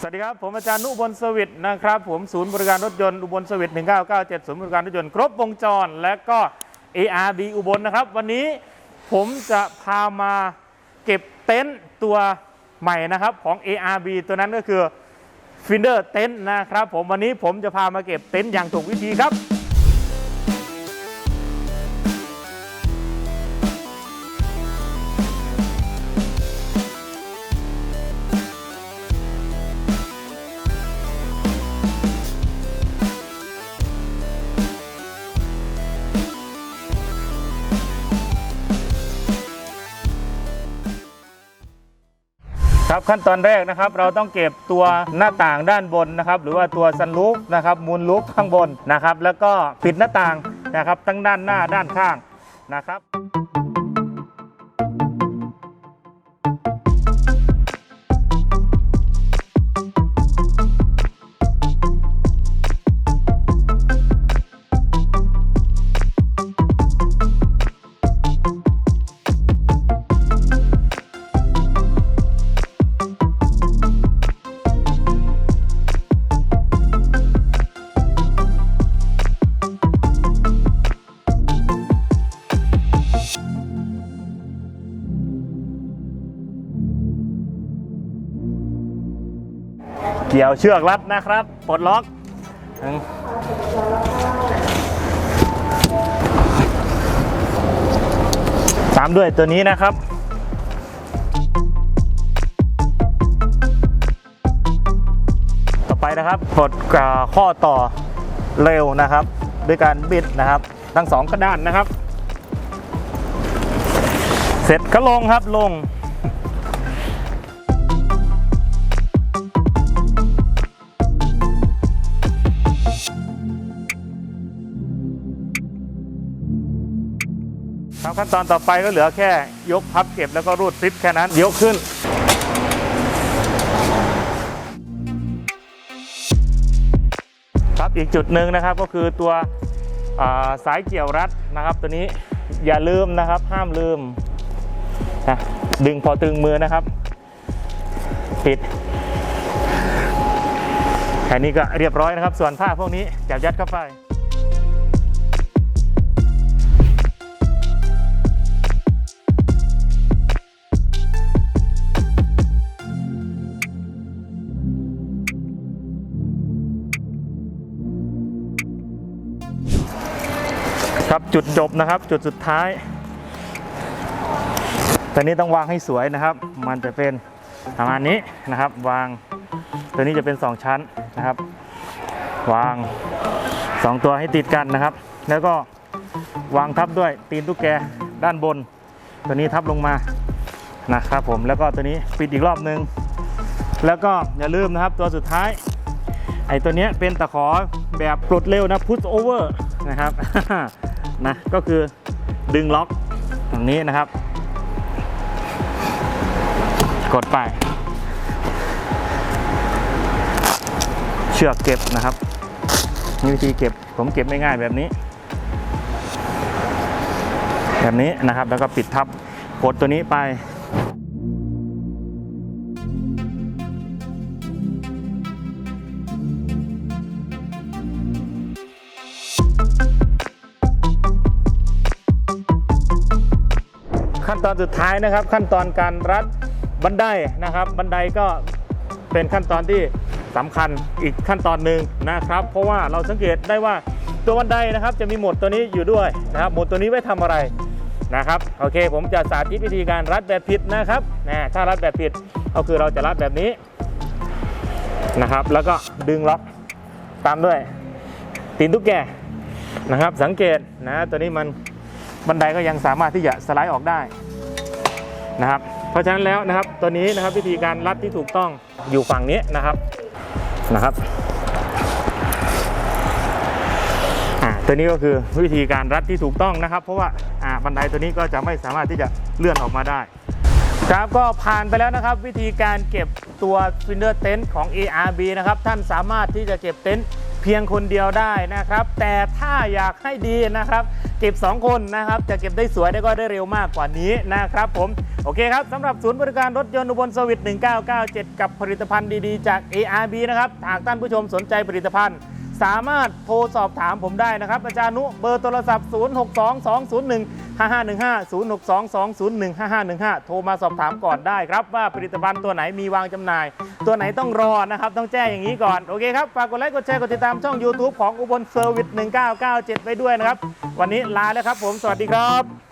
สวัสดีครับ ผมอาจารย์นุบลสวิทนะครับผมศูนย์บริการรถยนต์อุบลสวิท1997ศูนย์บริการรถยนต์ครบวงจร และก็ ARB อุบลนะครับ วันนี้ผมจะพามาเก็บเต็นท์ตัวใหม่นะครับของ ARB ตัวนั้นก็คือ Finder เต็นท์นะครับผมวันนี้ผมจะพามาเก็บเต็นท์อย่างถูกวิธีครับ ครับขั้นตอนแรกนะครับเราต้องเก็บตัวหน้าต่างด้านบนนะครับหรือว่าตัวซันลูกนะครับมูลลูกข้างบนนะครับ แล้วก็ปิดหน้าต่างนะครับทั้งด้านหน้าด้านข้างนะครับ กี่ยวเชือกรัดนะครับปลดล็อกตามด้วยตัวนี้นะครับต่อไปนะครับปลดข้อต่อเร็วนะครับ ด้วยการบิดนะครับ ทั้งสองกระด้านนะครับ เสร็จก็ลงครับลง ครับขั้นตอนต่อไปก็เหลือแค่ยกพับเก็บแล้วก็รูดซิปแค่นั้นยกขึ้นครับอีกจุดหนึ่งนะครับก็คือตัวอ่าสายเกี่ยวรัดนะครับ ตัวนี้อย่าลืมนะครับห้ามลืมนะดึงพอตึงมือนะครับ ปิดแค่นี้ก็เรียบร้อยนะครับ ส่วนผ้าพวกนี้จับยัดเข้าไป ครับจุดจบนะครับจุดสุดท้ายตัวนี้ต้องวางให้สวยนะครับ มันจะเป็นประมาณนี้นะครับ วางตัวนี้จะเป็น 2 ชั้นนะครับ วาง 2 ตัวให้ติดกันนะครับ แล้วก็วางทับด้วยตีนตุ๊กแกด้านบน ตัวนี้ทับลงมานะครับผมแล้วก็ตัวนี้ปิดอีกรอบนึง แล้วก็อย่าลืมนะครับตัวสุดท้าย ไอ้ตัวนี้เป็นตะขอแบบปลดเร็วนะ push over นะครับ นะก็คือดึงล็อกอย่างนี้นะครับ กดไป เชือกเก็บนะครับมีวิธีเก็บผมเก็บไม่ง่ายแบบนี้ แบบนี้นะครับแล้วก็ปิดทับกดตัวนี้ไป ขั้นตอนสุดท้ายนะครับ ขั้นตอนการรัดบันไดนะครับ บันไดก็เป็นขั้นตอนที่สำคัญอีกขั้นตอนหนึ่งนะครับ เพราะว่าเราสังเกตได้ว่าตัวบันไดนะครับ จะมีหมดตัวนี้อยู่ด้วยนะครับหมดตัวนี้ไว้ทำอะไรนะครับโอเค ผมจะสาธิตวิธีการรัดแบบผิดนะครับนะถ้ารัดแบบผิดก็คือเราจะรัดแบบนี้นะครับ แล้วก็ดึงล็อกตามด้วยตีนตุ๊กแกนะครับ สังเกตนะตัวนี้มัน บันไดก็ยังสามารถที่จะสไลด์ออกได้นะครับ เพราะฉะนั้นแล้วนะครับตัวนี้นะครับวิธีการรัดที่ถูกต้องอยู่ฝั่งนี้นะครับนะครับตัวนี้ก็คือวิธีการรัดที่ถูกต้องนะครับ เพราะว่าบันไดตัวนี้ก็จะไม่สามารถที่จะเลื่อนออกมาได้ ครับก็ผ่านไปแล้วนะครับ วิธีการเก็บตัวฟินเดอร์เต็นท์ของ ARB นะครับท่านสามารถที่จะเก็บเต็นท์เพียงคนเดียวได้นะครับ แต่ถ้าอยากให้ดีนะครับ เก็บ 2 คนนะครับ จะเก็บได้สวยได้ก็ได้เร็วมากกว่านี้นะครับผม โอเคครับสำหรับศูนย์บริการรถยนต์อุบลสวิต1997 กับผลิตภัณฑ์ดีๆ จาก ARB นะครับหากท่านผู้ชมสนใจผลิตภัณฑ์สามารถโทรสอบถามผมได้นะครับ อาจารย์นุเบอร์โทรศัพท์ 062 201 0622015515 โทรมาสอบถามก่อนได้ครับ ว่าผลิตภัณฑ์ตัวไหนมีวางจำหน่าย ตัวไหนต้องรอนะครับ ต้องแจ้งอย่างนี้ก่อน โอเคครับ ฝากกดไลค์กดแชร์กดติดตามช่อง YouTube ของอุบลเซอร์วิส1997ไปด้วยนะครับ วันนี้ลาแล้วครับผมสวัสดีครับ